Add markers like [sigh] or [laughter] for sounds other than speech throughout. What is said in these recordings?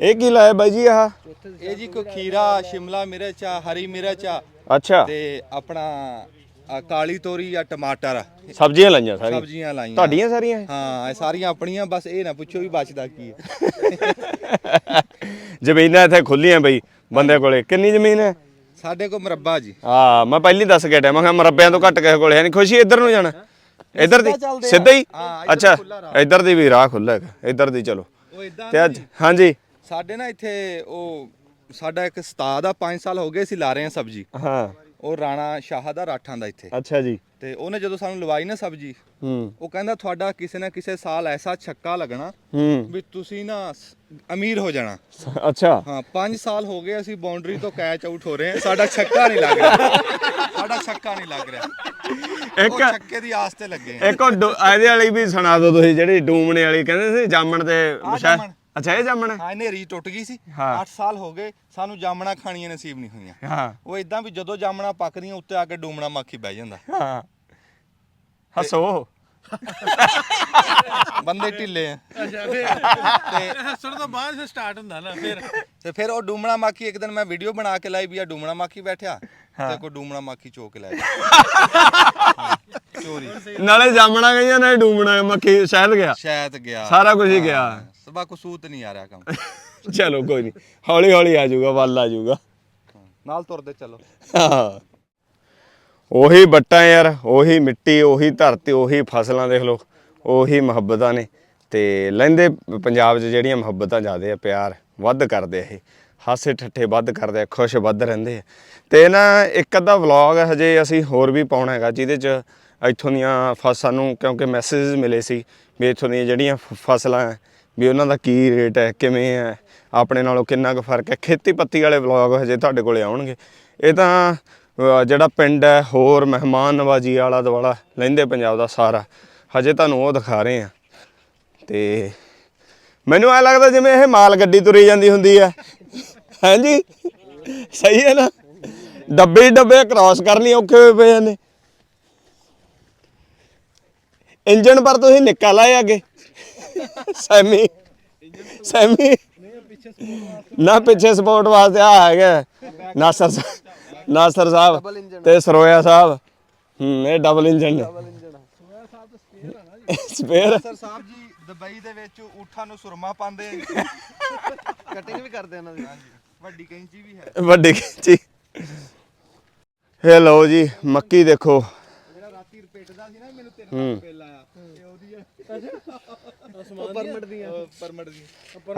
ਇਹ ਕੀ ਲਾਇਆ ਬਾਈ ਜੀ ਆਹ? ਇਹ ਜੀ ਕੋਈ ਖੀਰਾ ਸ਼ਿਮਲਾ ਮਿਰਚ ਆ ਹਰੀ ਮਿਰਚ ਆ। ਅੱਛਾ। ਤੇ ਆਪਣਾ ਆ ਕਾਲੀ ਤੋਰੀ ਜਾਂ ਟਮਾਟਰ ਸਬਜ਼ੀਆਂ ਲਾਈਆਂ ਸਾਰੀਆਂ? ਸਬਜ਼ੀਆਂ ਲਾਈਆਂ। ਤੁਹਾਡੀਆਂ ਸਾਰੀਆਂ? ਇਹ? ਹਾਂ ਇਹ ਸਾਰੀਆਂ ਆਪਣੀਆਂ ਬਸ ਇਹ ਨਾ ਪੁੱਛੋ ਵੀ ਬਚਦਾ ਕੀ ਹੈ [laughs] ਜ਼ਮੀਨਾਂ ਇੱਥੇ ਖੁੱਲੀਆਂ ਬਈ ਬੰਦੇ ਕੋਲੇ। ਕਿੰਨੀ ਜ਼ਮੀਨ ਹੈ? ਸਾਡੇ ਕੋਲ ਮਰੱਬਾ ਜੀ। ਹਾਂ ਮੈਂ ਪਹਿਲੀ ਦੱਸ ਕੇ ਟਿਆ ਮੈਂ ਕਿਹਾ ਮਰੱਬਿਆਂ ਤੋਂ ਘੱਟ ਕਿਸੇ ਕੋਲੇ ਹੈ ਨਹੀਂ। ਖੁਸ਼ੀ ਇੱਧਰ ਨੂੰ ਜਾਣਾ। ਇੱਧਰ ਦੀ ਆ। ਸਿੱਧਾ ਹੀ? ਹਾਂ, ਇੱਧਰ ਅੱਛਾ ਖੁੱਲ੍ਹਾ ਇੱਧਰ ਦੀ ਵੀ ਰਾਹ ਖੁੱਲ੍ਹਾ ਹੈਗਾ। ਇੱਧਰ ਦੀ ਚਲੋ। ਉਹ ਇਦਾਂ ਤੇ ਅੱਜ ਹਾਂਜੀ। ਸਾਡੇ ਨਾ ਇੱਥੇ ਉਹ ਸਾਡਾ ਇੱਕ ਉਸਤਾਦ ਆ 5 ਸਾਲ ਹੋ ਗਏ ਸੀ ਲਾ ਰਹੇ ਆ ਸਬਜੀ। ਹਾਂ। ਉਹ ਰਾਣਾ ਸ਼ਾਹ ਦਾ ਰਾਠਾਂ ਦਾ ਇੱਥੇ। ਅੱਛਾ ਜੀ। ਤੇ ਉਹਨੇ ਜਦੋਂ ਸਾਨੂੰ ਲਵਾਈ ਨਾ ਸਬਜੀ ਹੂੰ। ਉਹ ਕਹਿੰਦਾ ਤੁਹਾਡਾ ਕਿਸੇ ਨਾ ਕਿਸੇ ਸਾਲ ਐਸਾ ਛੱਕਾ ਲੱਗਣਾ ਹੂੰ। ਵੀ ਤੁਸੀਂ ਨਾ ਸ- ਅਮੀਰ ਹੋ ਜਾਣਾ। ਅੱਛਾ। ਹਾਂ 5 ਸਾਲ ਹੋ ਗਏ ਅਸੀਂ ਬਾਉਂਡਰੀ ਤੋਂ ਕੈਚ ਆਊਟ ਹੋ ਰਹੇ ਹਾਂ। ਸਾਡਾ ਛੱਕਾ ਨਹੀਂ ਲੱਗ ਰਿਹਾ। ਸਾਡਾ ਛੱਕਾ ਨਹੀਂ ਲੱਗ ਰਿਹਾ। ਇੱਕ ਉਹ ਛੱਕੇ ਦੀ ਆਸ ਤੇ ਲੱਗੇ ਆ ਇੱਕ ਉਹ ਡੂ- ਇਹਦੇ ਵਾਲੀ ਵੀ ਸੁਣਾ ਦਿਓ ਤੁਸੀਂ ਜਿਹੜੀ ਡੂਮਣੇ ਵਾਲੀ ਕਹਿੰਦੇ ਸੀ ਜਾਮਣ ਤੇ ਜਾਮਣ। ਅੱਛਾ ਇਹ ਜਾਮਣ ਹੈ? ਹਾਂ ਨੇਰੀ ਟੁੱਟ ਗਈ ਸੀ। ਹਾਂ। 8 ਸਾਲ ਹੋ ਗਏ ਸਾਨੂੰ ਜਾਮਣਾ ਖਾਣੀਆਂ ਨਸੀਬ ਨਹੀਂ ਹੋਈਆਂ। ਹਾਂ। ਉਹ ਇਦਾਂ ਵੀ ਜਦੋਂ ਜਾਮਣਾ ਪੱਕਦੀਆਂ ਉੱਤੇ ਆ ਕੇ ਡੂਮਣਾ ਮੱਖੀ ਬਹਿ ਜਾਂਦਾ। ਹਾਂ। ਹੱਸੋ। ਬੰਦੇ ਢਿੱਲੇ ਆ। ਅੱਛਾ ਫਿਰ ਤੇ ਹੱਸਣ ਤੋਂ ਬਾਅਦ ਫਿਰ ਸਟਾਰਟ ਹੁੰਦਾ ਨਾ ਫਿਰ। ਤੇ ਫਿਰ ਉਹ ਡੂਮਣਾ ਮਾਖੀ ਇੱਕ ਦਿਨ ਮੈਂ ਵੀਡੀਓ ਬਣਾ ਕੇ ਲਾਈ ਵੀ ਆ ਡੂਮਣਾ ਮਾਖੀ ਬੈਠਿਆ ਤੇ ਕੋਈ ਡੂਮਣਾ ਮਾਖੀ ਚੋਕ ਲੈ ਗਿਆ। [laughs] ਚੋਰੀ। ਨਾਲੇ ਜਾਮਣਾ ਗਈਆਂ ਨਾਲੇ ਡੂਮਣਾ ਮੱਖੀ ਸ਼ਹਿਦ ਗਿਆ। ਸ਼ਾਇਦ ਗਿਆ। ਸਾਰਾ ਕੁਝ ਹੀ ਗਿਆ। ਸਭਾ ਕੋ ਸੂਤ ਨਹੀਂ ਆ ਰਿਹਾ ਕੰਮ। [laughs] ਚਲੋ ਕੋਈ ਨਹੀਂ। ਹੌਲੀ ਹੌਲੀ ਆ ਜਾਊਗਾ ਵੱਲ ਆ ਜਾਊਗਾ। ਨਾਲ ਤੁਰਦੇ ਚਲੋ। ਹਾਂ। ਉਹੀ ਬੱਟਾਂ ਯਾਰ ਉਹੀ ਮਿੱਟੀ ਉਹੀ ਧਰਤੀ ਉਹੀ ਫਸਲਾਂ ਦੇਖ ਲਓ ਉਹੀ ਮੁਹੱਬਤਾਂ ਨੇ। ਤੇ ਲੈਂਦੇ ਪੰਜਾਬ 'ਚ ਜਿਹੜੀਆਂ ਮੁਹੱਬਤਾਂ ਜ਼ਿਆਦੇ ਆ ਪਿਆਰ ਵੱਧ ਕਰਦੇ ਆ ਇਹ। ਹਾਸੇ ਠੱਠੇ ਵੱਧ ਕਰਦੇ ਆ ਖੁਸ਼ ਵੱਧ ਰਹਿੰਦੇ ਆ। ਤੇ ਨਾ ਇੱਕ ਅੱਧਾ ਵਲੌਗ ਹਜੇ ਅਸੀਂ ਹੋਰ ਵੀ ਪਾਉਣਾ ਹੈਗਾ ਜਿਹਦੇ 'ਚ ਇੱਥੋਂ ਦੀਆਂ ਫ- ਸਾਨੂੰ ਕਿਉਂਕਿ ਮੈਸੇजेस ਮਿਲੇ ਸੀ ਵੀ ਇੱਥੋਂ ਦੀਆਂ ਜਿਹੜੀਆਂ ਫ- ਫਸਲਾਂ ਹੈ, ਵੀ ਉਹਨਾਂ ਦਾ ਕੀ ਰੇਟ ਹੈ ਕਿਵੇਂ ਹੈ ਆਪਣੇ ਨਾਲੋਂ ਕਿੰਨਾ ਕੁ ਫ਼ਰਕ ਹੈ ਖੇਤੀ ਪੱਤੀ ਵਾਲੇ ਵਲੌਗ ਹਜੇ ਤੁਹਾਡੇ ਕੋਲੇ ਆਉਣਗੇ। ਇਹ ਤਾਂ ਜਿਹੜਾ ਪਿੰਡ ਹੈ ਹੋਰ ਮਹਿਮਾਨ ਨਵਾਜੀ ਆਲਾ ਦੁਆਲਾ ਲੈਂਦੇ ਪੰਜਾਬ ਦਾ ਸਾਰਾ। ਹਜੇ ਤੁਹਾਨੂੰ ਉਹ ਦਿਖਾ ਰਹੇ ਆ। ਤੇ ਮੈਨੂੰ ਐ ਲੱਗਦਾ ਜਿਵੇਂ ਇਹ ਮਾਲ ਗੱਡੀ ਤੁਰੀ ਜਾਂਦੀ ਹੁੰਦੀ ਹੈ ਹਾਂਜੀ ਸਹੀ ਹੈ ਨਾ? ਡੱਬੇ ਡੱਬੇ ਕ੍ਰਾਸ ਕਰਨੀ ਔਖੇ ਹੋਏ ਪਏ ਨੇ ਇੰਜਨ ਪਰ ਤੁਸੀਂ ਨਿੱਕਾ ਲਾਏ ਅੱਗੇ। Semi semi. ਨਾ ਪਿੱਛੇ ਸਪੋਰਟ ਵਾਸਤੇ ਆ ਹੈਗਾ ਨਾਸਰ ਸਾਹਿਬ ਨਾਸਰ ਸਾਹਿਬ ਤੇ ਸਰੋਇਆ ਸਾਹਿਬ। ਹੂੰ ਇਹ ਡਬਲ ਇੰਜਨ ਨੇ spare sir Sahib ji Dubai ਦੇ ਵਿੱਚ ਊਠਾਂ ਨੂੰ ਸੁਰਮਾ ਪਾਉਂਦੇ ਕਟਿੰਗ ਵੀ ਕਰਦੇ ਇਹਨਾਂ ਦੀ। ਵੱਡੀ ਕੈਂਚੀ ਵੀ ਹੈ। ਵੱਡੀ ਜੀ ਇਹ ਲਓ ਜੀ ਮੱਕੀ ਦੇਖੋ। ਜਿਹੜਾ ਰਾਤੀ ਰਪੇਟਦਾ ਸੀ ਨਾ ਮੈਨੂੰ ਤੇਰੇ ਹੂੰ। ਬਿੱਲ ਆਇਆ ਤੇ ਉਹਦੀ ਪਰਮਿਟ ਦੀ ਪਰਮਿਟ ਦੀ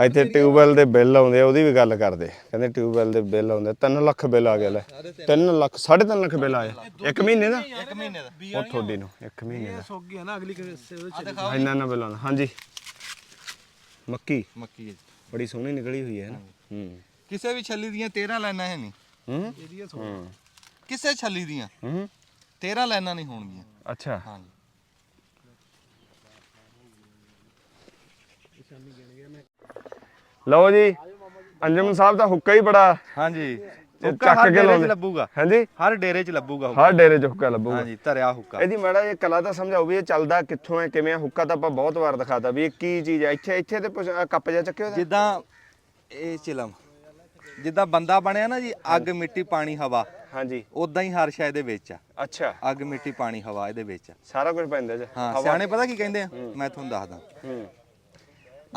ਇੱਥੇ ਟਿਊਬਵੈਲ ਦੇ ਬਿੱਲ ਆਉਂਦੇ ਆ ਉਹਦੀ ਵੀ ਗੱਲ ਕਰਦੇ। ਕਹਿੰਦੇ ਟਿਊਬਵੈਲ ਦੇ ਬਿੱਲ ਆਉਂਦੇ 3 ਲੱਖ ਬਿੱਲ ਆ ਗਿਆ ਲੈ। 3 ਲੱਖ 3.5 ਲੱਖ ਬਿੱਲ ਆਇਆ। ਇੱਕ ਮਹੀਨੇ ਦਾ? ਇੱਕ ਮਹੀਨੇ ਦਾ। ਉਹ ਤੁਹਾਡੀ ਨੂੰ ਇੱਕ ਮਹੀਨੇ ਦਾ। ਸੁੱਕ ਗਿਆ ਨਾ ਅਗਲੀ ਕਿਸੇ ਚ ਇੰਨਾ ਇੰਨਾ ਬਿੱਲ ਆਉਂਦਾ। ਹਾਂਜੀ। ਮੱਕੀ। ਮੱਕੀ। ਬੜੀ ਸੋਹਣੀ ਨਿਕਲੀ ਹੋਈ ਹੈ ਨਾ। ਹੂੰ। ਕਿਸੇ ਵੀ ਛੱਲੀ ਦੀਆਂ 13 ਲਾਈਨਾਂ ਹੈ ਨਹੀਂ। ਹੂੰ। ਇਹਦੀ ਹੂੰ। ਕਿਸੇ ਛੱਲੀ ਦੀਆਂ ਹੂੰ। 13 ਲਾਈਨਾਂ ਨਹੀਂ ਹੋਣਗੀਆਂ। ਅੱਛਾ। ਹਾਂਜੀ। ਲਓ ਜੀ ਅੰਜਮ ਸਾਹਿਬ ਦਾ ਹੁੱਕਾ ਹੀ ਬੜਾ। ਹਾਂਜੀ। ਚੱਕ ਕੇ ਲਾਉਂਦੇ। ਲੱਭੂਗਾ। ਹਾਂਜੀ। ਹਰ ਡੇਰੇ 'ਚ ਲੱਭੂਗਾ ਹੁੱਕਾ। ਹਰ ਡੇਰੇ 'ਚ ਹੁੱਕਾ ਲੱਭੂਗਾ। ਹਾਂਜੀ ਧਰਿਆ ਹੁੱਕਾ। ਇਹਦੀ ਮਾੜਾ ਇਹ ਕਲਾ ਤਾਂ ਸਮਝਾਓ ਵੀ ਇਹ ਚੱਲਦਾ ਕਿੱਥੋਂ ਹੈ ਕਿਵੇਂ ਹੁੱਕਾ ਤਾਂ ਆਪਾਂ ਬਹੁਤ ਵਾਰ ਦਿਖਾਤਾ ਵੀ ਇਹ ਕੀ ਚੀਜ਼ ਹੈ। ਇੱਥੇ ਇੱਥੇ ਤੇ ਕੱਪ ਜਿਹਾ ਚੱਕਿਓ ਜਿੱਦਾਂ ਇਹ ਚਿਲਮ ਜਿੱਦਾਂ ਬੰਦਾ ਬਣਿਆ ਨਾ ਜੀ ਅੱਗ ਮਿੱਟੀ ਪਾਣੀ ਹਵਾ। ਹਾਂਜੀ। ਉਦਾਂ ਹੀ ਹਰ ਸ਼ੈ ਦੇ ਵਿੱਚ ਆ। ਅੱਛਾ। ਅੱਗ ਮਿੱਟੀ ਪਾਣੀ ਹਵਾ ਇਹਦੇ ਵਿੱਚ ਆ। ਸਾਰਾ ਕੁਝ ਪੈਂਦਾ ਜੀ। ਹਾਂ ਸਿਆਣੇ ਪਤਾ ਕੀ ਕਹਿੰਦੇ ਆ? ਮੈਂ ਤੁਹਾਨੂੰ ਦੱਸਦਾ। ਹੂੰ।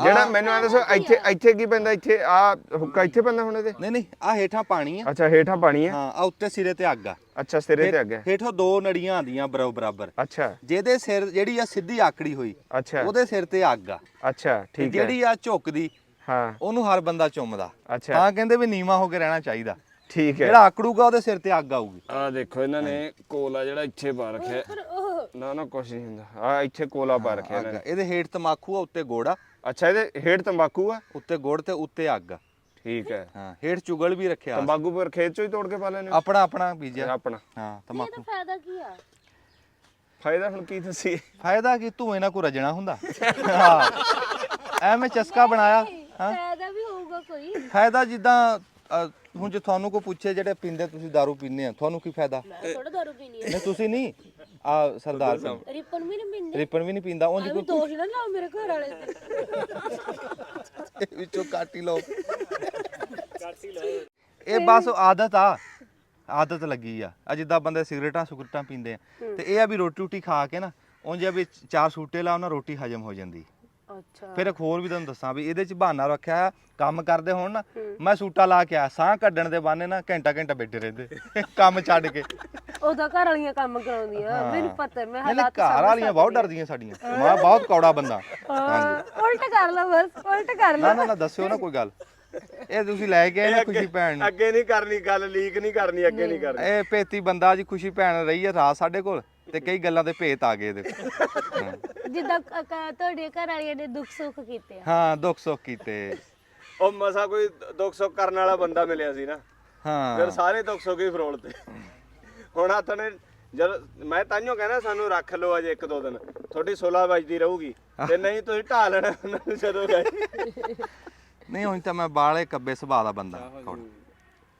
ਜਿਹੜਾ ਮੈਨੂੰ ਐ ਦੱਸੋ ਇੱਥੇ ਇੱਥੇ ਕੀ ਪੈਂਦਾ? ਇੱਥੇ ਆ ਹੁੱਕਾ ਇੱਥੇ ਪੈਂਦਾ ਹੁਣ ਇਹਦੇ? ਨਹੀਂ ਨਹੀਂ ਆ ਹੇਠਾਂ ਪਾਣੀ ਆ। ਅੱਛਾ ਹੇਠਾਂ ਪਾਣੀ ਹੈ ਹਾਂ ਆ ਉੱਤੇ ਸਿਰੇ ਤੇ ਅੱਗ ਆ। ਅੱਛਾ ਸਿਰੇ ਤੇ ਅੱਗੇ ਹੇਠੋਂ ਦੋ ਨੜੀਆਂ ਆਂਦੀਆਂ ਬਰਾਬਰ ਬਰਾਬਰ। ਅੱਛਾ। ਜਿਹਦੇ ਸਿਰ ਜਿਹੜੀ ਆ ਸਿੱਧੀ ਆਕੜੀ ਹੋਈ ਅੱਛਾ। ਉਹਦੇ ਸਿਰ ਤੇ ਅੱਗ ਆ। ਅੱਛਾ ਠੀਕ ਹੈ। ਜਿਹੜੀ ਆ ਝੁਕਦੀ ਹਾਂ। ਉਹਨੂੰ ਹਰ ਬੰਦਾ ਚੁੰਮਦਾ। ਅੱਛਾ। ਤਾਂ ਕਹਿੰਦੇ ਵੀ ਨੀਵਾ ਹੋ ਕੇ ਰਹਿਣਾ ਚਾਹੀਦਾ। ਠੀਕ ਹੈ। ਜਿਹੜਾ ਆਕੜੂਗਾ ਉਹਦੇ ਸਿਰ ਤੇ ਅੱਗ ਆਊਗੀ। ਆ ਦੇਖੋ ਇਹਨਾਂ ਨੇ ਕੋਲਾ ਜਿਹੜਾ ਇੱਥੇ ਪਾ ਰੱਖਿਆ। ਨਾ ਨਾ ਕੁਛ ਨਹੀਂ ਹੁੰਦਾ। ਆ ਇੱਥੇ ਕੋਲਾ ਪਾ ਰੱਖਿਆ ਇਹਨਾਂ ਅੱਗ ਨੇ। ਇਹਦੇ ਹੇਠ ਤਮਾਕੂ ਆ ਉੱਤੇ ਗੋੜਾ ਅੱਛਾ ਇਹਦੇ ਹੇਠ ਤੰਬਾਕੂ ਆ? ਉੱਤੇ ਗੁੜ ਤੇ ਉੱਤੇ ਅੱਗ। ਆ। ਠੀਕ ਹੈ। ਹਾਂ ਹੇਠ ਚੁਗਲ ਵੀ ਰੱਖਿਆ। ਤੰਬਾਕੂ ਪਰ ਖੇਤ ਚੋਂ ਹੀ ਤੋੜ ਕੇ ਪਾ ਲੈਣੇ ਆਪਣਾ ਆਪਣਾ ਬੀਜਿਆ। ਆਪਣਾ। ਹਾਂ ਤਮਾਕੂ ਫਾਇਦਾ ਕੀ ਆ? ਫਾਇਦਾ ਹੁਣ ਕੀ ਦੱਸੀ ਫਾਇਦਾ ਕੀ? ਧੂਏ ਨਾਲ ਕੋ ਰਜਣਾ ਹੁੰਦਾ। ਹਾਂ। ਐਵੇਂ ਚਸਕਾ ਬਣਾਇਆ ਹਾਂ। ਫਾਇਦਾ ਵੀ ਹੋਊਗਾ ਕੋਈ। ਫਾਇਦਾ ਜਿੱਦਾਂ ਹੁਣ ਜੇ ਤੁਹਾਨੂੰ ਕੋ ਪੁੱਛੇ ਜਿਹੜੇ ਪੀਂਦੇ ਤੁਸੀਂ दारू ਪੀਂਦੇ ਆ ਤੁਹਾਨੂੰ ਕੀ ਫਾਇਦਾ? ਥੋੜਾ ਦਾਰੂ ਪੀਣੀ ਹੈ ਨਹੀਂ ਤੁਸੀਂ ਨਹੀਂ। ਆ ਸਰਦਾਰ ਸਿੰਘ ਰਿਪਨ ਵੀ ਨਹੀਂ ਪਿੰਦੇ। ਰਿਪਨ ਵੀ ਨਹੀਂ ਪੀਂਦਾ ਉਂਝ ਐਵੇਂ ਦੋਸ਼ ਨਾ ਲਾਓ ਮੇਰੇ ਘਰ ਵਾਲੇ ਤੇ। [laughs] ਕੋਈ ਵਿੱਚੋਂ ਕੱਟ ਹੀ ਲਓ। ਇਹ ਬਸ ਆਦਤ ਆ। ਆਦਤ ਲੱਗੀ ਆ। ਆ ਜਿੱਦਾਂ ਬੰਦੇ ਸਿਗਰਟਾਂ ਸੁਗਰਟਾਂ ਪੀਂਦੇ ਆ। ਤੇ ਇਹ ਆ ਵੀ ਰੋਟੀ ਰੋਟੀ ਖਾ ਕੇ ਨਾ ਉਂਝ ਆ ਵੀ ਚਾਰ ਸੂਟੇ ਲਾਓ ਨਾ ਰੋਟੀ ਹਜਮ ਹੋ ਜਾਂਦੀ। ਅੱਛਾ। ਫਿਰ ਇੱਕ ਹੋਰ ਵੀ ਤੁਹਾਨੂੰ ਦੱਸਾਂ ਵੀ ਇਹਦੇ ਚ ਬਹਾਨਾ ਰੱਖਿਆ ਕੰਮ ਕਰਦੇ ਹੋਣ ਨਾ ਮੈਂ ਸੂਟਾ ਲਾ ਕੇ ਆ ਸਾਹ ਕੱਢਣ ਦੇ ਬਾਨੇ ਨਾ ਘੰਟਾ ਘੰਟਾ ਬੈਠੇ ਰਹਿੰਦੇ। ਕੰਮ ਛੱਡ ਕੇ। ਉਹਦਾ ਘਰ ਵਾਲੀਆਂ ਕੰਮ ਕਰਾਉਂਦੀਆਂ ਮੈਨੂੰ ਪਤਾ ਹੈ, ਮੈਂ ਨਹੀਂ ਨਹੀਂ ਹਾਲਾਤ ਘਰ ਵਾਲੀਆਂ ਬਹੁਤ ਡਰਦੀਆਂ ਸਾਡੀਆਂ। ਮੈਂ ਬਹੁਤ ਕੌੜਾ ਬੰਦਾ। ਹਾਂ, ਉਲਟ ਕਰ ਲਓ ਬਸ ਉਲਟ ਕਰ ਲਓ। ਨਾ ਨਾ ਦੱਸਿਓ ਨਾ ਕੋਈ ਗੱਲ। ਇਹ ਤੁਸੀਂ ਲੈ ਕੇ ਆਏ ਨਾ ਖੁਸ਼ੀ ਭੈਣ ਨੂੰ? ਅੱਗੇ ਨਹੀਂ ਕਰਨੀ ਗੱਲ ਲੀਕ ਨਹੀਂ ਕਰਨੀ ਅੱਗੇ ਨਹੀਂ ਕਰਨੀ। ਇਹ ਪੇਤੀ ਬੰਦਾ ਜੀ ਖੁਸ਼ੀ ਭੈਣ ਰਹੀ ਹੈ ਰਾਤ ਸਾਡੇ ਕੋਲ ਤੇ ਕਈ ਗੱਲਾਂ ਦੇ ਭੇਤ ਆ ਗਏ ਇਹਦੇ ਕੋਲ। ਹਾਂ। ਜਿੱਦਾਂ ਕ- ਕ- ਤੁਹਾਡੇ ਘਰ ਵਾਲੀਆਂ ਨੇ ਦੁੱਖ ਸੁੱਖ ਕੀਤੇ ਆ। ਹਾਂ ਦੁੱਖ ਸੁੱਖ ਕੀਤੇ। ਉਹ ਮਸਾ ਕੋਈ ਦੁੱਖ ਸੁੱਖ ਕਰਨ ਵਾਲਾ ਬੰਦਾ ਮਿਲਿਆ ਸੀ ਨਾ। ਫਿਰ ਹਾਂ ਸਾਰੇ ਦੁੱਖ ਸੁੱਖ ਹੀ ਫਰੋਲ ਤੇ ਹੁਣ ਨੇ ਜਦ ਮੈਂ ਤਾਂਿਓ ਕਹਿੰਦਾ ਸਾਨੂੰ ਰੱਖ ਲਓ ਅਜੇ ਇੱਕ ਦੋ ਦਿਨ। ਤੁਹਾਡੀ 16 ਵੱਜਦੀ ਰਹੂਗੀ। ਤੇ ਨਹੀਂ ਤੁਸੀਂ ਢਾ ਲੈਣਾ ਉਹਨਾਂ ਨੂੰ ਜਦੋਂ ਗਏ। ਨਹੀਂ ਹੁਣ ਤਾਂ ਮੈਂ ਬਾਲੇ ਕੱਬੇ ਸੁਭਾਅ ਦਾ ਬੰਦਾ।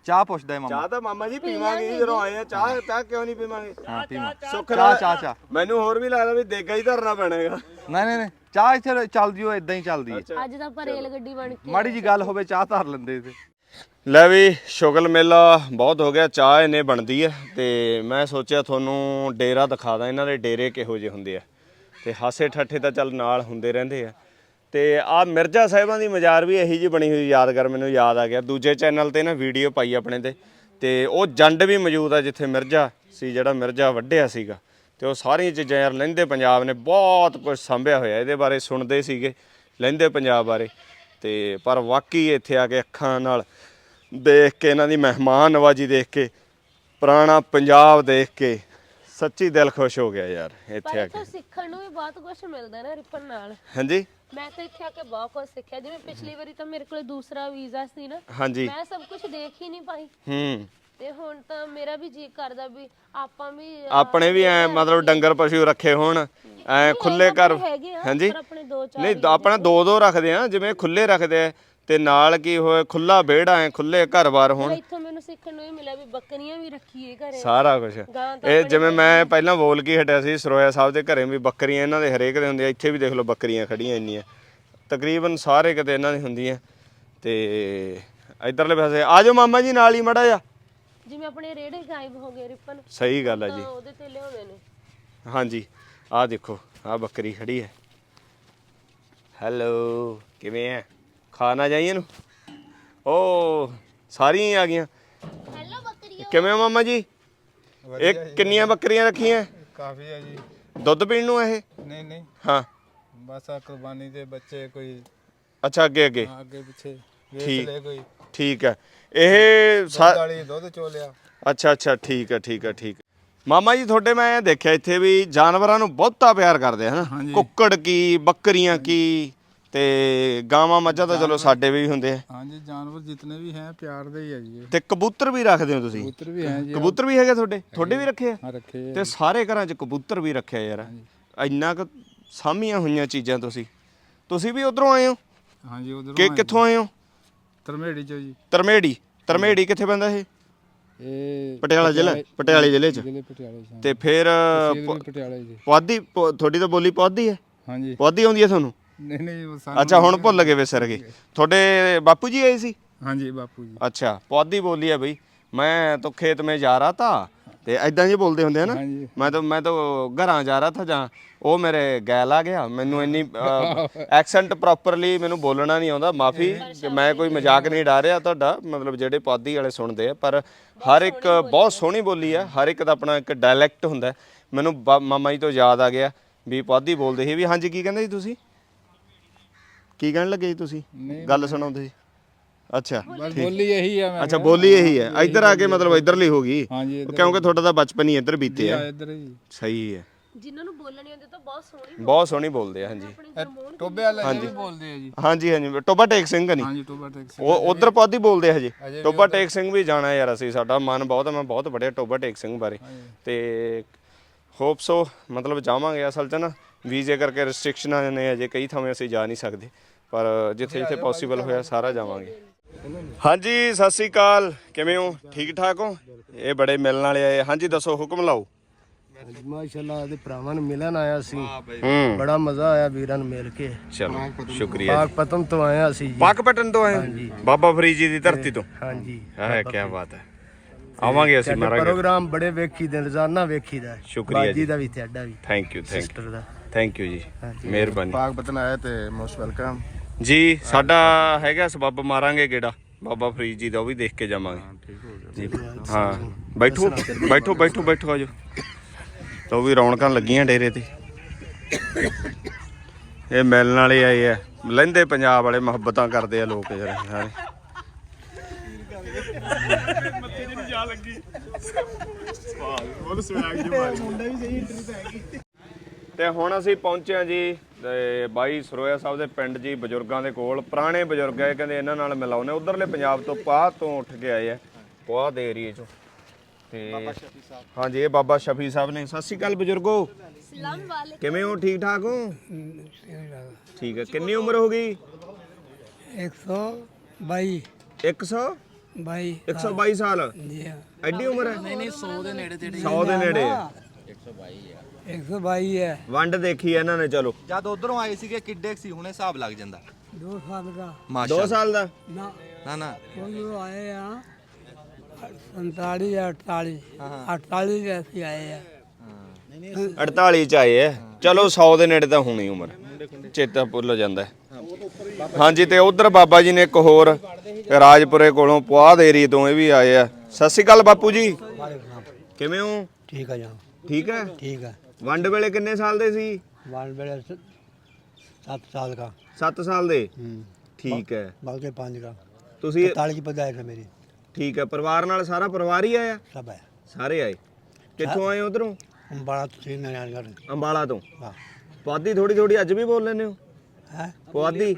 ਚਾਹ ਪੁੱਛਦਾ ਹੈ ਮਾਮਾ। ਚਾਹ ਤਾਂ ਮਾਮਾ ਜੀ ਪੀਵਾਂਗੇ ਜਦੋਂ ਆਏ ਆ। ਚਾਹ ਚਾਹ ਕਿਉਂ ਨਹੀਂ ਪੀਵਾਂਗੇ? ਹਾਂ ਪੀਵਾਂ। ਸੁੱਖ ਚਾਹ ਚਾਹ ਚਾਹ। ਮੈਨੂੰ ਹੋਰ ਵੀ ਲੱਗਦਾ ਵੀ ਦੇਗਾ ਹੀ ਧਰਨਾ ਪੈਣਾਗਾ। ਨਹੀਂ ਨਹੀਂ ਨਹੀਂ। ਚਾਹ ਇੱਥੇ ਚੱਲਦੀ ਹੋ ਇਦਾਂ ਹੀ ਚੱਲਦੀ ਹੈ ਅੱਜ ਤਾਂ ਪਰ ਰੇਲ ਗੱਡੀ ਬਣ ਕੇ ਮਾੜੀ ਜੀ ਗੱਲ ਹੋਵੇ ਚਾਹ ਧਰ ਲੈਂਦੇ ਤੇ ਲੈ ਵੀ ਸ਼ੁਗਲ ਮੇਲਾ ਬਹੁਤ ਹੋ ਗਿਆ, ਚਾਹ ਇਹਨੇ ਬਣਦੀ ਹੈ ਤੇ ਮੈਂ ਸੋਚਿਆ ਤੁਹਾਨੂੰ ਡੇਰਾ ਦਿਖਾ ਦਾਂ, ਇਹਨਾਂ ਦੇ ਡੇਰੇ ਕਿਹੋ ਜਿਹੇ ਹੁੰਦੇ ਆ। ਤੇ ਹਾਸੇ ਠੱਠੇ ਤਾਂ ਚੱਲ ਨਾਲ ਹੁੰਦੇ ਰਹਿੰਦੇ ਆ। ਤੇ ਆ ਮਿਰਜ਼ਾ ਸਾਹਿਬਾਂ ਦੀ ਮਜ਼ਾਰ ਵੀ ਇਹੀ ਜੀ ਬਣੀ ਹੋਈ ਯਾਦਗਾਰ ਮੈਨੂੰ ਯਾਦ ਆ ਗਿਆ। ਦੂਜੇ ਚੈਨਲ ਤੇ ਨਾ ਵੀਡੀਓ ਪਾਈ ਆਪਣੇ ਤੇ ਤੇ ਉਹ ਜੰਡ ਵੀ ਮੌਜੂਦ ਆ ਜਿੱਥੇ ਮਿਰਜ਼ਾ ਸੀ, ਜਿਹੜਾ ਮਿਰਜ਼ਾ ਵੱਢਿਆ ਸੀਗਾ। ਤੇ ਉਹ ਸਾਰੀਆਂ ਚੀਜ਼ਾਂ ਯਾਰ ਲਹਿੰਦੇ ਪੰਜਾਬ ਨੇ, ਬਹੁਤ ਕੁਝ ਸੰਭਿਆ ਹੋਇਆ, ਇਹਦੇ ਬਾਰੇ ਸੁਣਦੇ ਸੀਗੇ ਲਹਿੰਦੇ ਪੰਜਾਬ ਬਾਰੇ। ਤੇ ਪਰ ਵਾਕਈ ਇੱਥੇ ਆ ਕੇ ਅੱਖਾਂ ਨਾਲ ਦੇਖ ਕੇ ਇਹਨਾਂ ਦੀ ਮਹਿਮਾਨ ਨਵਾਜੀ ਦੇਖ ਕੇ ਪੁਰਾਣਾ ਪੰਜਾਬ ਦੇਖ ਕੇ ਸੱਚੀ ਦਿਲ ਖੁਸ਼ ਹੋ ਗਿਆ ਯਾਰ ਇੱਥੇ ਆ ਕੇ। ਸਿੱਖਣ ਨੂੰ ਵੀ ਬਹੁਤ ਕੁਝ ਮਿਲਦਾ ਨਾ ਰਿਪਨ ਨਾਲ। ਹਾਂਜੀ? ਮੈਂ ਤਾਂ ਇੱਥੇ ਆ ਕੇ ਬਹੁਤ ਕੁਝ ਸਿੱਖਿਆ। ਜਿਵੇਂ ਪਿਛਲੀ ਵਾਰੀ ਤਾਂ ਮੇਰੇ ਕੋਲ ਦੂਸਰਾ ਵੀਜ਼ਾ ਸੀ ਨਾ ਹਾਂਜੀ। ਮੈਂ ਸਭ ਕੁਝ ਦੇਖ ਹੀ ਨਹੀਂ ਪਾਈ। ਹੂੰ। ਤੇ ਹੁਣ ਤਾਂ ਮੇਰਾ ਵੀ ਜੀ ਕਰਦਾ ਵੀ ਆਪਾਂ ਵੀ ਆਪਣੇ ਵੀ ਐ ਮਤਲਬ ਡੰਗਰ ਪਸ਼ੂ ਰੱਖੇ ਹੋਣ ਐ ਖੁੱਲੇ ਘਰ। ਹੈਗੇ ਆ ਹਾਂਜੀ। ਪਰ ਆਪਣੇ ਦੋ ਚਾਰ ਨਹੀਂ ਆਪਣਾ ਦੋ ਦੋ ਰੱਖਦੇ ਆ ਜਿਵੇਂ ਖੁੱਲੇ ਰੱਖਦੇ ਆ ਤੇ ਨਾਲ ਕੀ ਹੋਏ ਖੁੱਲਾ ਵਿਹੜਾ ਐ ਖੁੱਲੇ ਘਰ-ਬਾਰ ਹੋਣ। ਇੱਥੋਂ ਮੈਨੂੰ ਸਿੱਖਣ ਨੂੰ ਇਹ ਮਿਲਿਆ ਵੀ ਬੱਕਰੀਆਂ ਵੀ ਰੱਖੀਏ ਘਰੇ। ਸਾਰਾ ਕੁਝ ਗਾਂ ਇਹ ਜਿਵੇਂ ਮੈਂ ਪਹਿਲਾਂ ਬੋਲ ਕੇ ਹਟਿਆ ਸੀ ਸਰੋਇਆ ਸਾਹਿਬ ਦੇ ਘਰੇ ਵੀ ਬੱਕਰੀਆਂ ਇਹਨਾਂ ਦੇ ਹਰੇਕ ਦੇ ਹੁੰਦੇ ਆ ਇੱਥੇ ਵੀ ਦੇਖ ਲਓ ਬੱਕਰੀਆਂ ਖੜੀਆਂ ਇੰਨੀਆਂ। ਤਕਰੀਬਨ ਸਾਰੇ ਕਿਤੇ ਇਹਨਾਂ ਦੀ ਹੁੰਦੀਆਂ ਤੇ ਇਧਰਲੇ ਪਾਸੇ ਆ ਜਾਓ ਮਾਮਾ ਜੀ ਨਾਲ ਹੀ ਮੜਾ ਜਾ ਜਿਵੇਂ ਆਪਣੇ ਰੇੜੇ ਗਾਇਬ ਹੋ ਗਏ ਰਿਪਨ ਸਹੀ ਗੱਲ ਆ ਜੀ। ਤਾਂ ਉਹਦੇ ਤੇ ਲਿਆਉਣੇ ਨੇ। ਹਾਂਜੀ ਆਹ ਦੇਖੋ ਆਹ ਬੱਕਰੀ ਖੜੀ ਹੈ। ਹੈਲੋ ਕਿਵੇਂ ਹੈ ਖਾਣਾ ਜਾਈਏ ਨੂੰ ਓ ਸਾਰੀਆਂ ਹੀ ਆ ਗਈਆਂ। ਹੈਲੋ ਬੱਕਰੀ ਕਿਵੇਂ ਹੋ ਮਾਮਾ ਜੀ? ਇਹ ਕਿੰਨੀਆਂ ਬੱਕਰੀਆਂ ਰੱਖੀਆਂ? ਕਾਫੀ ਹੈ ਜੀ। ਦੁੱਧ ਪੀਣ ਨੂੰ ਇਹ? ਨਹੀਂ ਨਹੀਂ। ਹਾਂ। ਬਸ ਆ ਕੁਰਬਾਨੀ ਦੇ ਬੱਚੇ ਕੋਈ ਅੱਛਾ ਅੱਗੇ ਅੱਗੇ। ਅੱਗੇ ਪਿੱਛੇ ਠੀਕ। ਵੇਚ ਲੈ ਕੋਈ। ਠੀਕ ਹੈ। ਇਹ ਸਾ- ਦਾਲੀ ਦੁੱਧ ਚੋ ਲਿਆ ਅੱਛਾ ਅੱਛਾ ਠੀਕ ਹੈ ਠੀਕ ਹੈ ਠੀਕ ਹੈ। ਮਾਮਾ ਜੀ ਤੁਹਾਡੇ ਮੈਂ ਦੇਖਿਆ ਇੱਥੇ ਵੀ ਜਾਨਵਰਾਂ ਨੂੰ ਬਹੁਤਾ ਪਿਆਰ ਕਰਦੇ ਹਨ? ਹਾਂਜੀ। ਕੁੱਕੜ ਕੀ ਬੱਕਰੀਆਂ ਕੀ ਤੇ ਗਾਵਾਂ ਮੱਝਾਂ ਤਾਂ ਚਲੋ ਸਾਡੇ ਵੀ ਹੁੰਦੇ ਆ। ਹਾਂਜੀ ਜਾਨਵਰ ਜਿਤਨੇ ਵੀ ਹੈ ਪਿਆਰ ਦੇ ਹੀ ਹੈ ਜੀ ਇਹ। ਤੇ ਕਬੂਤਰ ਵੀ ਰੱਖਦੇ ਹੋ ਤੁਸੀਂ? ਕਬੂਤਰ ਵੀ ਹੈ ਜੀ। ਕਬੂਤਰ ਵੀ ਹੈਗੇ ਤੁਹਾਡੇ? ਤੁਹਾਡੇ ਵੀ ਰੱਖੇ ਆ? ਰੱਖੇ ਤੇ ਸਾਰੇ ਘਰਾਂ 'ਚ ਕਬੂਤਰ ਵੀ ਰੱਖਿਆ ਯਾਰ। ਇੰਨਾ ਕੁ ਸਾਹਮੀਆਂ ਹੋਈਆਂ ਚੀਜ਼ਾਂ ਤੁਸੀਂ। ਤੁਸੀਂ ਵੀ ਉਧਰੋਂ ਆਏ ਹੋ? ਹਾਂਜੀ ਉਧਰੋਂ ਕਿ ਕਿੱਥੋਂ ਆਏ ਹੋ? ਤਰਮੇੜੀ ਚੋ ਜੀ ਤਰਮੇੜੀ ਤਰਮੇੜੀ ਕਿੱਥੇ ਪੈਂਦਾ ਇਹ ਇਹ ਪਟਿਆਲਾ ਜ਼ਿਲ੍ਹਾ ਪਟਿਆਲੇ ਜ਼ਿਲ੍ਹੇ 'ਚ ਜ਼ਿਲ੍ਹੇ ਪਟਿਆਲੇ ਚ ਤੇ ਫਿਰ ਤਹਿਸੀਲ ਵੀ ਪਟਿਆਲੇ ਜੀ ਪੁਆਧੀ ਪੁ- ਤੁਹਾਡੀ ਤਾਂ ਬੋਲੀ ਪੁਆਧੀ ਹੈ ਹਾਂਜੀ ਪੁਆਧੀ ਆਉਂਦੀ ਹੈ ਤੁਹਾਨੂੰ ਨਹੀਂ ਨਹੀਂ ਉਹ ਸਾਨੂੰ ਅੱਛਾ ਹੁਣ ਭੁੱਲ ਗਏ ਵਿਸਰ ਗਏ ਤੁਹਾਡੇ ਬਾਪੂ ਜੀ ਆਏ ਸੀ ਹਾਂਜੀ ਬਾਪੂ ਜੀ ਅੱਛਾ ਪੁਆਧੀ ਬੋਲੀ ਹੈ ਬਈ ਮੈਂ ਤਾਂ ਖੇਤ में जा रहा था ਤੇ ਐਦਾਂ ਜੇ ਬੋਲਦੇ ਹੁੰਦੇ ਆ ਨਾ। ਹਾਂਜੀ। ਮੈਂ ਤਾਂ ਮੈਂ ਤਾਂ ਘਰਾਂ ਜਾ ਰਹਾ ਥਾ ਜਾਂ ਉਹ ਮੇਰੇ ਗੈਲ ਆ ਗਿਆ। ਮੈਨੂੰ ਇੰਨੀ ਐਕਸੈਂਟ ਪ੍ਰੋਪਰਲੀ ਮੈਨੂੰ ਬੋਲਣਾ ਨਹੀਂ ਆਉਂਦਾ। ਮਾਫੀ ਕਿ ਮੈਂ ਕੋਈ ਮਜ਼ਾਕ ਨਹੀਂ ਡਾ ਰਿਹਾ ਤੁਹਾਡਾ। ਮਤਲਬ ਜਿਹੜੇ ਪਾਦੀ ਵਾਲੇ ਸੁਣਦੇ ਆ। ਪਰ ਹਰ ਇੱਕ ਬਹੁਤ ਸੋਹਣੀ ਬੋਲੀ ਆ। ਹਰ ਇੱਕ ਦਾ ਆਪਣਾ ਇੱਕ ਡਾਇਲੈਕਟ ਹੁੰਦਾ। ਹੈ। ਮੈਨੂੰ ਬਾ- ਮਾਮਾ ਜੀ ਤੋਂ ਯਾਦ ਆ ਗਿਆ ਵੀ ਪਾਦੀ ਬੋਲਦੇ ਸੀ ਵੀ ਹਾਂਜੀ ਕੀ ਕਹਿੰਦੇ ਸੀ ਤੁਸੀਂ? ਕੀ ਕਹਿਣ ਲੱਗੇ ਸੀ ਤੁਸੀਂ? ਗੱਲ ਸੁਣਾਉਂਦੇ ਸੀ। ਅੱਛਾ ਬਸ ਬੋਲੀ ਇਹੀ ਆ ਮੈਂ ਅੱਛਾ ਬੋਲੀ ਇਹੀ ਹੈ ਇੱਧਰ ਆ ਕੇ ਮਤਲਬ ਇੱਧਰਲੀ ਹੋ ਗਈ। ਹਾਂਜੀ ਇੱਧਰ ਕਿਉਂਕਿ ਤੁਹਾਡਾ ਤਾਂ ਬਚਪਨ ਹੀ ਇੱਧਰ ਬੀਤੇ ਆ। ਆ ਇੱਧਰ ਜੀ ਸਹੀ ਹੈ ਜਿਨ੍ਹਾਂ ਨੂੰ ਬੋਲਣੀ ਆਉਂਦੀ ਤਾਂ ਬਹੁਤ ਸੋਹਣੀ ਬਹੁਤ ਸੋਹਣੀ ਬੋਲਦੇ ਆ ਹਾਂਜੀ। ਟੋਬੇ ਵਾਲਾ ਵੀ ਬੋਲਦੇ ਆ ਜੀ। ਹਾਂਜੀ ਹਾਂਜੀ। ਟੋਬਾ ਟੇਕ ਸਿੰਘ ਨਹੀਂ ਹਾਂਜੀ ਟੋਬਾ ਟੈਕਸੀ ਉਹ ਉਧਰ ਪੌਦੀ ਬੋਲਦੇ ਆ ਹਜੇ। ਟੋਬਾ ਟੇਕ ਸਿੰਘ ਵੀ ਜਾਣਾ ਯਾਰ ਅਸੀਂ ਸਾਡਾ ਮਨ ਬਹੁਤ ਮੈਂ ਬਹੁਤ ਪੜਿਆ ਟੋਬਾ ਟੇਕ ਸਿੰਘ ਬਾਰੇ। ਤੇ ਹੋਪ ਸੋ ਮਤਲਬ ਜਾਵਾਂਗੇ ਅਸਲ 'ਚ ਨਾ ਵੀਜ਼ੇ ਕਰਕੇ ਰੈਸਟ੍ਰਿਕਸ਼ਨਾਂ ਨੇ ਅਜੇ ਕਈ ਥਾਵੇਂ ਅਸੀਂ ਜਾ ਨਹੀਂ ਸਕਦੇ। ਪਰ ਜਿੱਥੇ ਜਿੱਥੇ ਪੋਸੀਬਲ ਹੋਇਆ ਸਾਰਾ ਜਾਵਾਂਗੇ। ਹਾਂਜੀ ਸਤਿ ਸ੍ਰੀ ਅਕਾਲ। ਕਿਵੇਂ ਹੋ? ਠੀਕ ਠਾਕ ਹੋ? ਇਹ ਬੜੇ ਮਿਲਣ ਵਾਲੇ ਆਏ। ਹਾਂਜੀ ਦੱਸੋ ਹੁਕਮ ਲਾਓ। ਮਾਸ਼ਾਅੱਲਾ ਦੇ ਭਰਾਵਾਂ ਨੂੰ ਮਿਲਣ ਆਇਆ ਸੀ ਬੜਾ ਮਜ਼ਾ ਆਇਆ ਵੀਰਾਂ ਨੂੰ ਮਿਲ ਕੇ। ਚਲੋ ਸ਼ੁਕਰੀਆ। ਪਾਕ ਪਤਨ ਤੋਂ ਆਇਆ ਸੀ ਜੀ। ਪਾਕਪਟਨ ਤੋਂ ਆਏ ਬਾਬਾ ਫਰੀਦ ਜੀ ਦੀ ਧਰਤੀ ਤੋਂ? ਹਾਂਜੀ। ਹੈ ਕੀ ਬਾਤ ਹੈ। ਆਵਾਂਗੇ ਅਸੀਂ ਮਾਰਾਂਗੇ ਪ੍ਰੋਗਰਾਮ ਬੜੇ ਵੇਖੀ ਦੇ ਰੋਜ਼ਾਨਾ ਵੇਖੀਦਾ ਹੈ। ਸ਼ੁਕਰੀਆ ਬਾਜੀ ਜੀ। ਦਾ ਵੀ ਤੁਹਾਡਾ ਵੀ। Thank you thank sister the. Thank you ji. ਮਿਹਰਬਾਨੀ। ਪਾਕ ਬਤਨ ਆਇਆ ਤੇ ਮੋਸਟ ਵੈਲਕਮ। ਜੀ ਸਾਡਾ ਹੈਗਾ ਸਬੱਬ ਮਾਰਾਂਗੇ ਗੇੜਾ। ਬਾਬਾ ਫਰੀਦ ਜੀ ਦਾ ਉਹ ਵੀ ਦੇਖ ਕੇ ਜਾਵਾਂਗੇ। ਜੀ ਹਾਂ ਬੈਠੋ ਬੈਠੋ ਬੈਠੋ ਬੈਠੋ ਆਜੋ। ਤਾਂ ਉਹ ਵੀ ਰੌਣਕਾਂ ਲੱਗੀਆਂ ਡੇਰੇ ਤੇ। ਇਹ ਮਿਲਣ ਵਾਲੇ ਆਏ ਆ। ਲਹਿੰਦੇ ਪੰਜਾਬ ਵਾਲੇ ਮੁਹੱਬਤਾਂ ਕਰਦੇ ਆ ਲੋਕ ਯਾਰ ਸਾਰੇ। ਤੇ ਹੁਣ ਅਸੀਂ ਪਹੁੰਚੇ ਹਾਂ ਜੀ ਤੇ ਬਾਈ ਸਰੋਇਆ ਸਾਹਿਬ ਦੇ ਪਿੰਡ ਜੀ ਬਜ਼ੁਰਗਾਂ ਦੇ ਕੋਲ। ਪੁਰਾਣੇ ਬਜ਼ੁਰਗ ਹੈ ਕਹਿੰਦੇ ਇਹਨਾਂ ਨਾਲ ਮਿਲਾਉਨੇ ਉਧਰਲੇ ਪੰਜਾਬ ਤੋਂ ਪਾਹ ਤੋਂ ਉੱਠ ਕੇ ਆਏ ਆ। ਪਾਹ ਦੇ ਏਰੀਏ ਚੋਂ। ਤੇ ਹਾਂਜੀ ਇਹ ਬਾਬਾ ਸ਼ਫੀ ਸਾਹਿਬ ਨੇ। ਸਤਿ ਸ਼੍ਰੀ ਅਕਾਲ ਬਜ਼ੁਰਗੋ। ਸਲਾਮ ਵਾਲੇ ਕਿਵੇਂ ਹੋ? ਠੀਕ ਠਾਕ ਹੋ? ਠੀਕ ਹੈ। ਕਿੰਨੀ ਉਮਰ ਹੋ ਗਈ? 122 100 22 122 ਸਾਲ। ਜੀ ਹਾਂ। ਐਡੀ ਉਮਰ ਹੈ? ਨਹੀਂ ਨਹੀਂ 100 ਦੇ ਨੇੜੇ ਤੇੜੇ 100 ਦੇ ਨੇੜੇ 122 ਵੰਡ ਦੇਖੀ ਹੈ ਇਹਨਾਂ ਨੇ ਚਲੋ। ਜਦ ਉਧਰੋਂ ਆਏ ਸੀਗੇ ਕਿੱਡੇ ਸੀ? ਹੁਣੇ ਹਿਸਾਬ ਲੱਗ ਜਾਂਦਾ। 2 ਸਾਲ ਦਾ। 2 ਸਾਲ ਦਾ? ਨਾ। ਨਾ ਨਾ। ਆਏ ਆ 47 ਜਾਂ 48 ਦੇ ਆਏ ਆ। 48 ਚ ਆਏ ਐ ਚਲੋ 100 ਦੇ ਨੇੜੇ ਤਾਂ ਹੋਣੀ ਉਮਰ। ਚੇਤਾ ਭੁੱਲ ਜਾਂਦਾ ਹੈ। ਹਾਂਜੀ ਤੇ ਉਧਰ ਬਾਬਾ ਜੀ ਨੇ ਇੱਕ ਹੋਰ ਰਾਜਪੁਰੇ ਕੋਲੋਂ ਪੁਆਧ ਏਰੀਏ ਤੋਂ ਇਹ ਵੀ ਆਏ ਆ। ਸਤਿ ਸ਼੍ਰੀ ਅਕਾਲ ਬਾਪੂ ਜੀ। ਕਿਵੇਂ ਹੋ? ਠੀਕ ਆ ਜੀ। ਠੀਕ ਹੈ? ਠੀਕ ਆ। ਵੰਡ ਵੇਲੇ ਕਿੰਨੇ ਸਾਲ ਦੇ ਸੀ वन बेड़े सात साल का 7 ਸਾਲ ਦੇ ਠੀਕ ਹੈ बल्कि पाँच का ਤੁਸੀਂ ताली की पैदाइश है मेरी ਠੀਕ ਹੈ ਪਰਿਵਾਰ ਨਾਲ ਸਾਰਾ ਪਰਿਵਾਰ ਹੀ ਆਇਆ सब है ਸਾਰੇ ਆਏ ਕਿੱਥੋਂ ਆਏ ਉਧਰੋਂ हम बड़ा तहसील नारायणगढ़ ਅੰਬਾਲਾ ਤੋਂ वाह ਪੁਆਧੀ ਥੋੜੀ ਥੋੜੀ ਅੱਜ ਵੀ ਬੋਲ ਲੈਂਦੇ ਹੋ है ਪੁਆਧੀ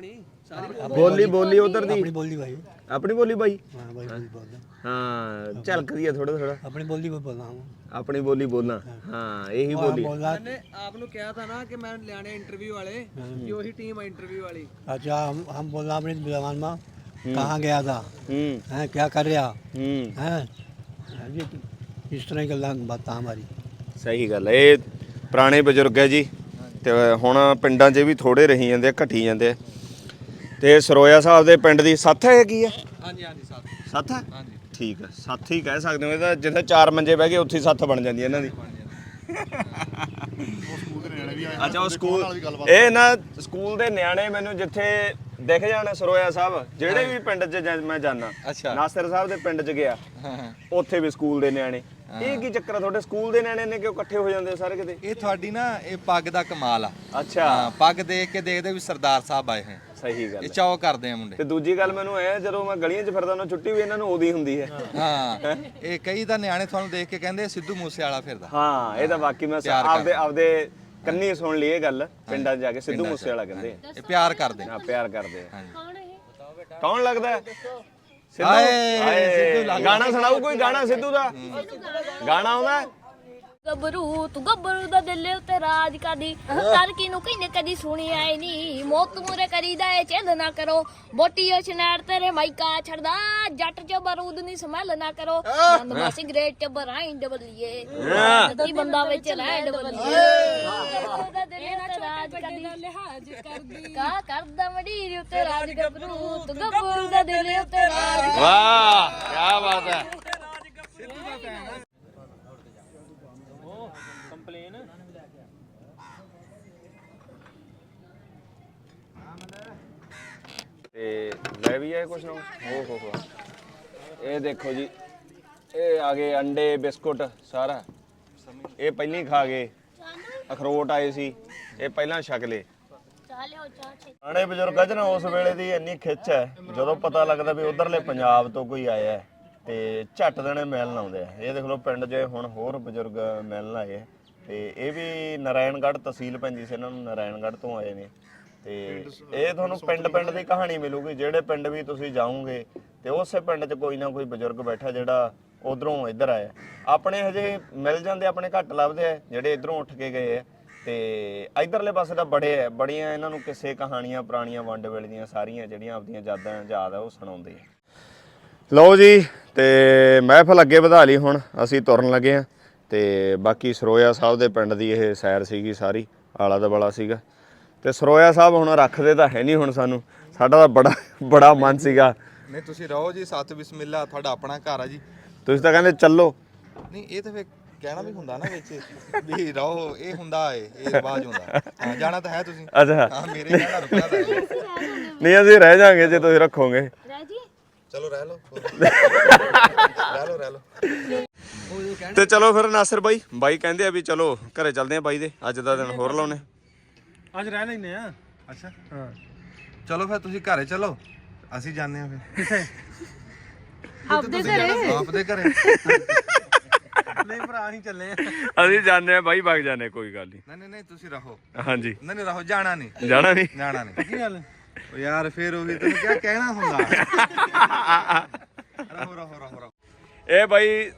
ਬੋਲੀ ਬੋਲੀ ਉਧਰ ਦੀ। ਆਪਣੀ ਬੋਲੀ ਭਾਈ ਆਪਣੀ ਬੋਲੀ ਭਾਈ ਹਾਂ ਭਾਈ ਬੋਲਦਾ। ਹਾਂ ਝਲਕਦੀ ਆ ਥੋੜਾ ਥੋੜਾ ਆਪਣੀ ਬੋਲੀ ਬੋਲਦਾ ਹਾਂ। ਆਪਣੀ ਬੋਲੀ ਬੋਲਣਾ। ਹਾਂ। ਇਹੀ ਬੋਲੀ। ਮੈਨੇ ਆਪ ਨੂੰ ਕਿਹਾ ਤਾਂ ਨਾ ਕਿ ਮੈਂ ਲਿਆਣੇ ਇੰਟਰਵਿਊ ਵਾਲੇ ਕਿ ਉਹੀ ਟੀਮ ਆ ਇੰਟਰਵਿਊ ਵਾਲੀ। ਅੱਛਾ ਹਮ ਹਮ ਬੋਲਣਾ ਆਪਣੀ ਜ਼ਬਾਨ ਮਾ। ਕਹਾਂ ਗਿਆ ਥਾ ਹੂੰ। ਹੈ ਕੀ ਕਰ ਰਿਹਾ? ਹੂੰ। ਹੈ? ਇਸ ਤਰ੍ਹਾਂ ਦੀ ਗੱਲਾਂ ਬਾਤਾਂ ਹਮਾਰੀ ਸਹੀ ਗੱਲ ਹੈ ਇਹ ਪੁਰਾਣੇ ਬਜ਼ੁਰਗ ਹੈ ਜੀ। ਤੇ ਹੁਣ ਪਿੰਡਾਂ 'ਚ ਵੀ ਥੋੜੇ ਰਹੀ ਜਾਂਦੇ ਘਟੀ ਜਾਂਦੇ ਤੇ ਸਰੋਇਆ ਸਾਹਿਬ ਦੇ ਪਿੰਡ ਦੀ ਸੱਥ ਹੈ ਕੀ ਹੈ? ਹਾਂਜੀ ਹਾਂਜੀ ਸਾਥ। ਸੱਥ ਹੈ? ਹਾਂਜੀ। ਠੀਕ ਹੈ ਸੱਥ ਹੀ ਕਹਿ ਸਕਦੇ ਹੋ ਇਹਦਾ ਜਿੱਥੇ ਚਾਰ ਮੰਜੇ ਬਹਿ ਗਏ ਉੱਥੇ ਹੀ ਸੱਥ ਬਣ ਜਾਂਦੀ ਹੈ ਇਹਨਾਂ ਦੀ। ਅੱਛਾ ਉਹ ਸਕੂਲ ਇਹ ਨਾ ਸਕੂਲ ਦੇ ਨਿਆਣੇ ਮੈਨੂੰ ਜਿੱਥੇ ਦਿਖ ਜਾਣ ਸਰੋਇਆ ਸਾਹਿਬ ਜਿਹੜੇ ਵੀ ਪਿੰਡ 'ਚ ਜਾਂ- ਮੈਂ ਜਾਣਾ ਅੱਛਾ। ਨਾਸਰ ਸਾਹਿਬ ਦੇ ਪਿੰਡ 'ਚ ਗਿਆ ਉੱਥੇ ਵੀ ਸਕੂਲ ਦੇ ਨਿਆਣੇ। ਇਹ ਕੀ ਚੱਕਰ ਆ ਤੁਹਾਡੇ? ਸਕੂਲ ਦੇ ਨਿਆਣੇ ਨੇ ਕਿਉਂ ਇਕੱਠੇ ਹੋ ਜਾਂਦੇ ਆ ਸਾਰੇ ਕਿਤੇ? ਇਹ ਤੁਹਾਡੀ ਨਾ ਇਹ ਪੱਗ ਦਾ ਕਮਾਲ ਆ। ਅੱਛਾ। ਹਾਂ ਪੱਗ ਦੇਖ ਕੇ ਦੇਖਦੇ ਵੀ ਸਰਦਾਰ ਸਾਹਿਬ ਆਏ ਹੈ ਸਹੀ ਗੱਲ ਇਹ। ਚਾਅ ਕਰਦੇ ਆ ਮੁੰਡੇ। ਤੇ ਦੂਜੀ ਗੱਲ ਮੈਨੂੰ ਐ ਜਦੋਂ ਮੈਂ ਗਲੀਆਂ 'ਚ ਫਿਰਦਾ ਨਾ ਛੁੱਟੀ ਵੀ ਇਹਨਾਂ ਨੂੰ ਉਹਦੀ ਹੁੰਦੀ ਹੈ। ਹਾਂ ਇਹ ਕਈ ਤਾਂ ਨਿਆਣੇ ਤੁਹਾਨੂੰ ਦੇਖ ਕੇ ਕਹਿੰਦੇ ਸਿੱਧੂ ਮੂਸੇ ਵਾਲਾ ਫਿਰਦਾ। ਹਾਂ ਇਹ ਤਾਂ ਵਾਕਈ ਮੈਂ ਪਿਆਰ ਕਰ- ਆਪਦੇ ਆਪਦੇ ਕੰਨੀ ਸੁਣ ਲਈ ਇਹ ਗੱਲ ਪਿੰਡਾਂ 'ਚ ਜਾ ਕੇ ਸਿੱਧੂ ਮੂਸੇ ਵਾਲਾ ਕਹਿੰਦੇ ਆ। ਇਹ ਪਿਆਰ ਕਰਦੇ ਹਾਂ ਪਿਆਰ ਕਰਦੇ ਆ। ਕੌਣ ਇਹ? ਕੌਣ ਲੱਗਦਾ? ਹੈ? ਸਿੱਧੂ। ਹਾਏ, ਹਾਏ, ਸਿੱਧੂ ਲੱਗਦਾ। ਗਾਣਾ ਸੁਣਾਓ ਕੋਈ ਗਾਣਾ ਸਿੱਧੂ ਦਾ? ਗਾਣਾ ਆਉਂਦਾ ਗੱਭਰੂ ਤੂੰ ਗੱਭਰੂ ਦਾ ਦਿਲ ਉੱਤੇ ਰਾਜ ਕਰਦੀ। ਤੜਕੀ ਨੂੰ ਕਿਨੇ ਕਦੀ ਸੁਣਿਆ ਈ ਨਹੀਂ ਮੌਤ ਮੂਰੇ ਕਰੀਦਾ ਏ ਚਿੰਦ ਨਾ ਕਰੋ। ਬੋਟੀ ਉਹ ਸ਼ਨੈਰ ਤੇਰੇ ਮਾਈਕਾ ਛੜਦਾ ਜੱਟ ਚ ਬਰੂਦ ਨਹੀਂ ਸਮੈਲ ਨਾ ਕਰੋ। ਬੰਦ ਮਾ ਸਿਗਰੇਟ ਚ ਬਰਾਈਂਡ ਬਲੀਏ ਕੀ ਬੰਦਾ ਵਿੱਚ ਲੈਂਡ ਬਲੀਏ ਗੱਭਰੂ ਦਾ ਦਿਲ ਉੱਤੇ ਰਾਜ ਕਰਦੀ। ਲਿਹਾਜ਼ ਕਰਦੀ। ਕਾ ਕਰਦਾ ਮਡੀਰ ਉੱਤੇ ਰਾਜ ਗੱਭਰੂ ਤੂੰ ਗੱਭਰੂ ਦਾ ਦਿਲ ਉੱਤੇ ਰਾਜ ਵਾਹ ਕੀ ਬਾਤ ਹੈ। ਤੇ ਲੈ ਵੀ ਆਏ ਕੁਛ ਨਾ ਓ ਹੋ ਹੋ। ਇਹ ਦੇਖੋ ਜੀ ਇਹ ਆ ਗਏ ਅੰਡੇ ਬਿਸਕੁਟ ਸਾਰਾ। ਇਹ ਪਹਿਲਾਂ ਹੀ ਖਾ ਗਏ। ਅਖਰੋਟ ਆਏ ਸੀ ਇਹ ਪਹਿਲਾਂ ਛਕ ਲਏ। ਪੁਰਾਣੇ ਬਜ਼ੁਰਗਾਂ 'ਚ ਨਾ ਉਸ ਵੇਲੇ ਦੀ ਇੰਨੀ ਖਿੱਚ ਹੈ ਜਦੋਂ ਪਤਾ ਲੱਗਦਾ ਵੀ ਉਧਰਲੇ ਪੰਜਾਬ ਤੋਂ ਕੋਈ ਆਇਆ ਹੈ ਤੇ ਝੱਟ ਦੇਣੇ ਮਿਲਣ ਆਉਂਦੇ ਆ। ਇਹ ਦੇਖ ਲਓ ਪਿੰਡ 'ਚ ਹੁਣ ਹੋਰ ਬਜ਼ੁਰਗ ਮਿਲਣ ਆਏ ਆ। ਤੇ ਇਹ ਵੀ ਨਾਰਾਇਣਗੜ੍ਹ ਤਹਿਸੀਲ ਪੈਂਦੀ ਸੀ ਇਹਨਾਂ ਨੂੰ ਨਾਰਾਇਣਗੜ੍ਹ ਤੋਂ ਆਏ ਨੇ। ਤੇ ਇਹ ਤੁਹਾਨੂੰ ਪਿੰਡ ਪਿੰਡ ਦੀ ਕਹਾਣੀ ਮਿਲੂਗੀ ਜਿਹੜੇ ਪਿੰਡ ਵੀ ਤੁਸੀਂ ਜਾਓਗੇ ਤੇ ਉਸੇ ਪਿੰਡ 'ਚ ਕੋਈ ਨਾ ਕੋਈ ਬਜ਼ੁਰਗ ਬੈਠਾ ਜਿਹੜਾ ਉਧਰੋਂ ਇੱਧਰ ਆਇਆ। ਆਪਣੇ ਹਜੇ ਮਿਲ ਜਾਂਦੇ ਆਪਣੇ ਘੱਟ ਲੱਭਦੇ ਆ ਜਿਹੜੇ ਇਧਰੋਂ ਉੱਠ ਕੇ ਗਏ ਆ। ਤੇ ਇਧਰਲੇ ਪਾਸੇ ਤਾਂ ਬੜੇ ਆ ਬੜੀਆਂ ਇਹਨਾਂ ਨੂੰ ਕਿਸੇ ਕਹਾਣੀਆਂ ਪੁਰਾਣੀਆਂ ਵੰਡ ਵੇਲੇ ਦੀਆਂ ਸਾਰੀਆਂ ਜਿਹੜੀਆਂ ਆਪਦੀਆਂ ਯਾਦਾਂ ਯਾਦ ਆ ਉਹ ਸੁਣਾਉਂਦੇ ਆ। ਲਓ ਜੀ ਤੇ ਮਹਿਫਲ ਅੱਗੇ ਵਧਾ ਲਈ ਹੁਣ ਅਸੀਂ ਤੁਰਨ ਲੱਗੇ ਆ। ਤੇ ਬਾਕੀ ਸਰੋਇਆ ਸਾਹਿਬ ਦੇ ਪਿੰਡ ਦੀ ਇਹ ਸੈਰ ਸੀਗੀ ਸਾਰੀ ਆਲਾ ਦਵਾਲਾ ਸੀਗਾ। ਤੇ ਸਰੋਇਆ ਸਾਹਿਬ ਹੁਣ ਰੱਖਦੇ ਤਾਂ ਹੈ ਨਹੀਂ ਹੁਣ ਸਾਨੂੰ ਸਾਡਾ ਤਾਂ ਬੜਾ ਬੜਾ ਮਨ ਸੀਗਾ। ਨਹੀਂ ਤੁਸੀਂ ਰਹੋ ਜੀ ਸਤ ਬਿਸਮਿਲ੍ਲਾ ਤੁਹਾਡਾ ਆਪਣਾ ਘਰ ਆ ਜੀ। ਤੁਸੀਂ ਤਾਂ ਕਹਿੰਦੇ ਚੱਲੋ। ਨਹੀਂ ਇਹ ਤਾਂ ਫੇ ਕਹਿਣਾ ਵੀ ਹੁੰਦਾ ਨਾ ਵਿੱਚ ਵੀ ਰਹੋ ਇਹ ਹੁੰਦਾ ਏ ਇਹ ਆਵਾਜ਼ ਹੁੰਦਾ। ਹਾਂ ਜਾਣਾ ਤਾਂ ਹੈ ਤੁਸੀਂ। ਅੱਛਾ। ਹਾਂ ਮੇਰੇ ਕਹਿਣਾ ਤਾਂ ਹੈ। ਨਹੀਂ ਅਸੀਂ ਰਹਿ ਜਾਾਂਗੇ ਜੇ ਤੁਸੀਂ ਰੱਖੋਗੇ। ਰਹਿ ਜੀ ਚਲੋ [laughs] ਰਹਿ ਲਓ। ਰਹਿ ਲਓ ਰਹਿ ਲਓ। ਤੇ ਚਲੋ ਫਿਰ ਨਾਸਰ ਬਾਈ ਬਾਈ ਕਹਿੰਦੇ ਆ ਵੀ ਚਲੋ ਘਰੇ ਚੱਲਦੇ ਆ ਬਾਈ ਦੇ ਅੱਜ ਦਾ ਦਿਨ ਹੋਰ ਲਾਉਨੇ ਅੱਜ ਰਹਿ ਲੈਨੇ ਆ। ਅੱਛਾ। ਹਾਂ। ਚਲੋ ਫਿਰ ਤੁਸੀਂ ਘਰੇ ਚਲੋ ਅਸੀਂ ਜਾਂਦੇ ਆ ਫਿਰ। ਆਪਦੇ ਘਰੇ। ਆਪਦੇ ਘਰੇ। ਨਹੀਂ ਭਰਾ ਅਸੀਂ ਚੱਲੇ ਆ। ਅਸੀਂ ਜਾਂਦੇ ਆ ਬਾਈ ਵਗ ਜਾਂਦੇ ਕੋਈ ਗੱਲ ਨਹੀਂ। ਨਹੀਂ ਨਹੀਂ ਤੁਸੀਂ ਰਹੋ। ਹਾਂਜੀ। ਨਹੀਂ ਨਹੀਂ ਰਹੋ ਜਾਣਾ ਨਹੀਂ। ਜਾਣਾ ਨਹੀਂ? ਜਾਣਾ ਨਹੀਂ। ਕੀ ਗੱਲ? ਉਹ ਯਾਰ ਫਿਰ ਉਹੀ ਤੈਨੂੰ ਕਿਆ ਕਹਿਣਾ ਹੁੰਦਾ। [laughs] ਰਹੋ ਰਹੋ ਰਹੋ। ਇਹ ਬਾਈ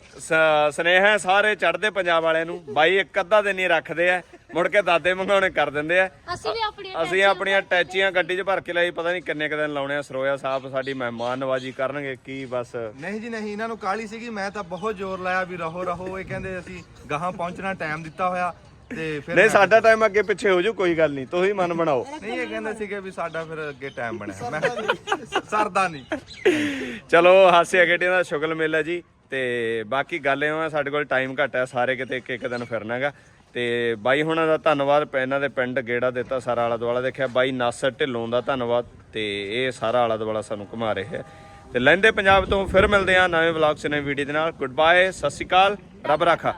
ਸਨੇਹ ਹੈ ਸਾਰੇ ਚੜ੍ਹਦੇ ਪੰਜਾਬ ਵਾਲਿਆਂ ਨੂੰ। ਬਾਈ ਇੱਕ ਅੱਧਾ ਦਿਨ ਹੀ ਰੱਖਦੇ ਆ। ਮੁੜ ਕੇ ਦਾਦੇ ਮੰਗਾਉਣੇ ਕਰ ਦਿੰਦੇ ਆ। ਅਸੀਂ ਵੀ ਆਪਣੀ ਅਸੀਂ ਆਪਣੀਆਂ ਟੈਚੀਆਂ ਗੱਡੀ 'ਚ ਭਰ ਕੇ ਲਈ ਪਤਾ ਨਹੀਂ ਕਿੰਨੇ ਕੁ ਦਿਨ ਲਾਉਣੇ ਆ। ਸਰੋਇਆ ਸਾਹਿਬ ਸਾਡੀ ਮਹਿਮਾਨ ਨਵਾਜੀ ਕਰਨਗੇ ਕੀ ਬਸ। ਨਹੀਂ ਜੀ ਨਹੀਂ ਇਹਨਾਂ ਨੂੰ ਕਾਲੀ ਸੀਗੀ। ਮੈਂ ਤਾਂ ਬਹੁਤ ਜ਼ੋਰ ਲਾਇਆ ਵੀ ਰਹੋ ਰਹੋ। ਇਹ ਕਹਿੰਦੇ ਅਸੀਂ ਗਾਹਾਂ ਪਹੁੰਚਣਾ ਟਾਈਮ ਦਿੱਤਾ ਹੋਇਆ। ਤੇ ਫਿਰ ਨਹੀਂ ਸਾਡਾ ਟਾਈਮ ਅੱਗੇ ਪਿੱਛੇ ਹੋ ਜੂ ਕੋਈ ਗੱਲ ਨਹੀਂ। ਤੁਸੀਂ ਮਨ ਬਣਾਓ। ਨਹੀਂ ਇਹ ਕਹਿੰਦੇ ਸੀਗੇ ਵੀ ਸਾਡਾ ਫਿਰ ਅੱਗੇ ਟਾਈਮ ਬਣਿਆ। ਮੈਂ ਸਰਦਾ ਨਹੀਂ। ਚਲੋ ਹਾਸੇ ਅਗੇਟੇ ਦਾ ਸ਼ੁਗਲ ਮੇਲਾ ਜੀ। ਤੇ ਬਾਕੀ ਗੱਲ ਇਹ ਆ, ਸਾਡੇ ਕੋਲ ਟਾਈਮ ਘੱਟ ਹੈ ਸਾਰੇ ਕਿਤੇ ਇੱਕ ਇੱਕ ਦਿਨ ਫਿਰਨਾਗਾ ਤੇ ਬਾਈ ਹੁਣਾਂ ਦਾ ਧੰਨਵਾਦ ਇਹਨਾਂ ਦੇ ਪਿੰਡ ਗੇੜਾ ਦਿੱਤਾ, ਸਾਰਾ ਆਲਾ ਦੁਆਲਾ ਦੇਖਿਆ। ਬਾਈ ਨਾਸਰ ਢਿੱਲੋਂ ਦਾ ਧੰਨਵਾਦ, ਤੇ ਇਹ ਸਾਰਾ ਆਲਾ ਦੁਆਲਾ ਸਾਨੂੰ ਘੁਮਾ ਰਹੇ ਹੈ। ਤੇ ਲੈਂਦੇ ਪੰਜਾਬ ਤੋਂ, ਫਿਰ ਮਿਲਦੇ ਆ ਨਵੇਂ ਵਲੌਗ ਚ ਨਵੀਂ ਵੀਡੀਓ ਦੇ ਨਾਲ। ਗੁੱਡ ਬਾਏ ਸਤਿ ਸ਼੍ਰੀ ਅਕਾਲ, ਰੱਬ ਰਾਖਾ।